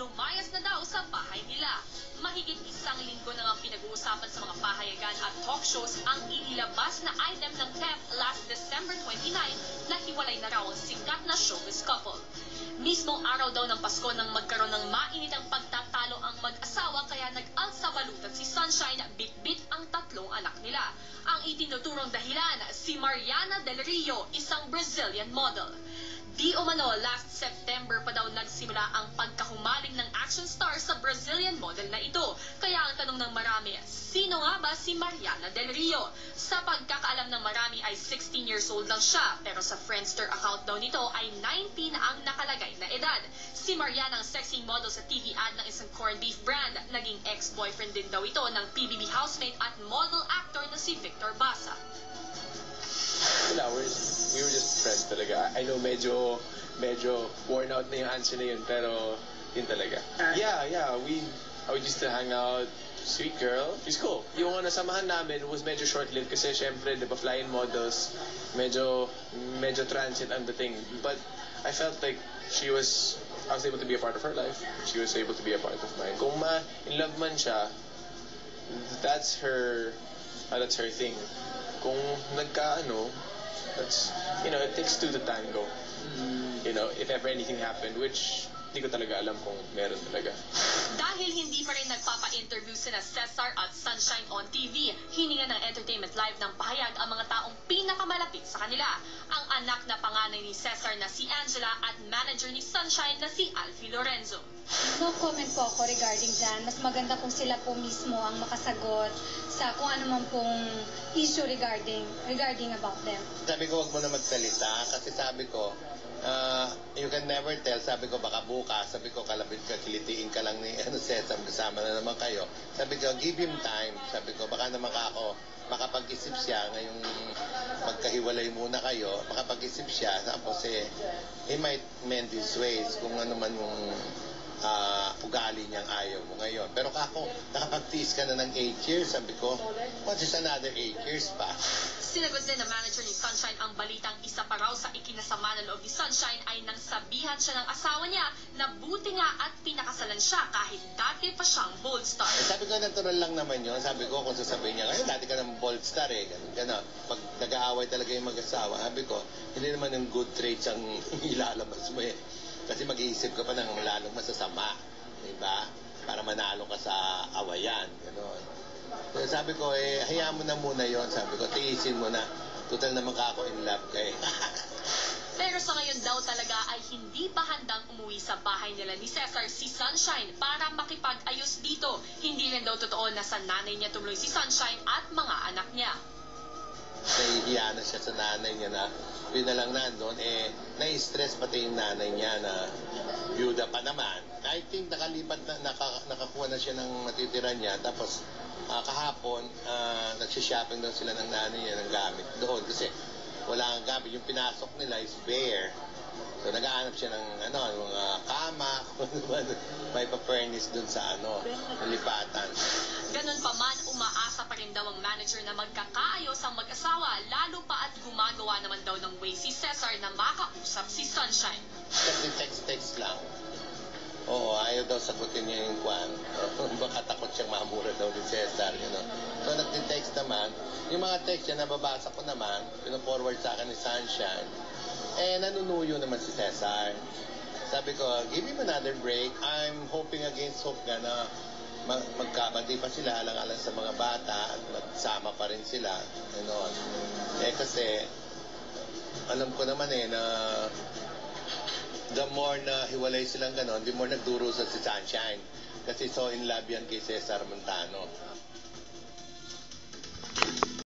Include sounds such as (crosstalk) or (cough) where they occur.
lumayas na daw sa bahay nila. Mahigit isang linggo na ang pinag-uusapan sa mga pahayagan at talk shows ang inilabas na item ng TEF last December 29 na hiwalay na raw ang sikat na showbiz couple. Mismong araw daw ng Pasko nang magkaroon ng mainitang pagtatalo ang mag-asawa kaya nag-alt sa balutan si Sunshine bit-bit ang tatlong anak nila. Ang itinuturong dahilan, si Mariana Del Rio, isang Brazilian model. Di umano, last September pa daw nagsimula ang pagkahumaling ng action star sa Brazilian model na ito. Kaya ang tanong ng marami, sino nga ba si Mariana Del Rio? Sa pagkakaalam ng marami ay 16 years old lang siya, pero sa Friendster account daw nito ay 19 ang nakalagay na edad. Si Mariana ang sexy model sa TV ad ng isang corned beef brand. Naging ex-boyfriend din daw ito ng PBB housemate at model actor na si Victor Basa. We're, we were just friends talaga. I know medyo, medyo worn out na yung answer na yun, pero yun talaga. Yeah, yeah, we, would used to hang out, sweet girl. She's cool. Yung ano, samahan namin was medyo short-lived kasi syempre, di ba, flying models, medyo, medyo transit ang dating. But I felt like she was, I was able to be a part of her life. She was able to be a part of mine. Kung ma, in love man siya, that's her, uh, that's her thing. Kung nagka, ano, that's, you know, it takes two to tango. You know, if ever anything happened, which hindi ko talaga alam kung meron talaga. Dahil hindi pa rin nagpapa-interview sina Cesar at Sunshine on TV, hininga ng Entertainment Live ng pahayag ang mga taong pinakamalapit sa kanila. Ang anak na panganay ni Cesar na si Angela at manager ni Sunshine na si Alfie Lorenzo. No comment po ako regarding dyan. Mas maganda kung sila po mismo ang makasagot sa kung ano man pong issue regarding regarding about them. Sabi ko, wag mo na magsalita kasi sabi ko, ah, you can never tell. Sabi ko, baka bukas. Sabi ko, kalabit ka, kilitiin ka lang ni (laughs) ano, Sesam, kasama na naman kayo. Sabi ko, give him time. Sabi ko, baka naman ako makapag-isip siya ngayong magkahiwalay muna kayo, makapag-isip siya, tapos eh, he might mend his ways kung ano man yung ugali niyang ayaw mo ngayon. Pero kako, nakapag-tiis ka na ng 8 years, sabi ko, what is another 8 years pa? Sinagot din ng manager ni Sunshine ang balitang isa pa raw sa ikinasama na loob ni Sunshine ay nang sabihan siya ng asawa niya na buti nga at pinakasalan siya kahit dati pa siyang bold star. Eh, sabi ko, natural lang naman yun. Sabi ko, kung sasabihin niya, ngayon, dati ka ng bold star eh. Ganun, ganun. Pag nag-aaway talaga yung mag-asawa, sabi ko, hindi naman yung good traits ang (laughs) ilalabas mo eh. Kasi mag-iisip ka pa ng lalong masasama. Di ba? Para manalo ka sa awayan. Ganun. Kaya sabi ko, eh, hayaan mo na muna yon Sabi ko, tiisin mo na. Total naman ka ako in love kay. (laughs) Pero sa ngayon daw talaga ay hindi pa handang umuwi sa bahay nila ni Cesar si Sunshine para makipag-ayos dito. Hindi rin daw totoo na sa nanay niya tumuloy si Sunshine at mga anak niya. nahihiya na siya sa nanay niya na yun na lang nandun, eh, nai-stress pati yung nanay niya na byuda pa naman. I think nakalipat na, naka, nakakuha na siya ng natitira niya. Tapos, ah, kahapon, uh, nagsishopping daw sila ng nanay niya ng gamit doon. Kasi, wala ang gamit. Yung pinasok nila is bare. So, nag-aanap siya ng, ano, mga kama, (laughs) may pa-furnish dun sa, ano, lipatan. Ganun pa man, umaasa pa rin daw ang manager na magkakaayos ang mag-asawa, lalo pa at gumagawa naman daw ng way si Cesar na makausap si Sunshine. Kasi text-text lang. Oo, ayaw daw sagutin niya yung kwan. (laughs) Baka takot siyang mamura daw ni Cesar, you know. So, nagtitext naman. Yung mga text niya, nababasa ko naman, pino-forward sa akin ni Sunshine. Eh, nanunuyo naman si Cesar. Sabi ko, give him another break. I'm hoping against hope nga na mag magkabati pa sila alang-alang sa mga bata at magsama pa rin sila. Ganon. Eh, kasi, alam ko naman eh na the more na hiwalay silang ganon, the more nagdurusa si Sunshine. Kasi so in love yan kay Cesar Montano.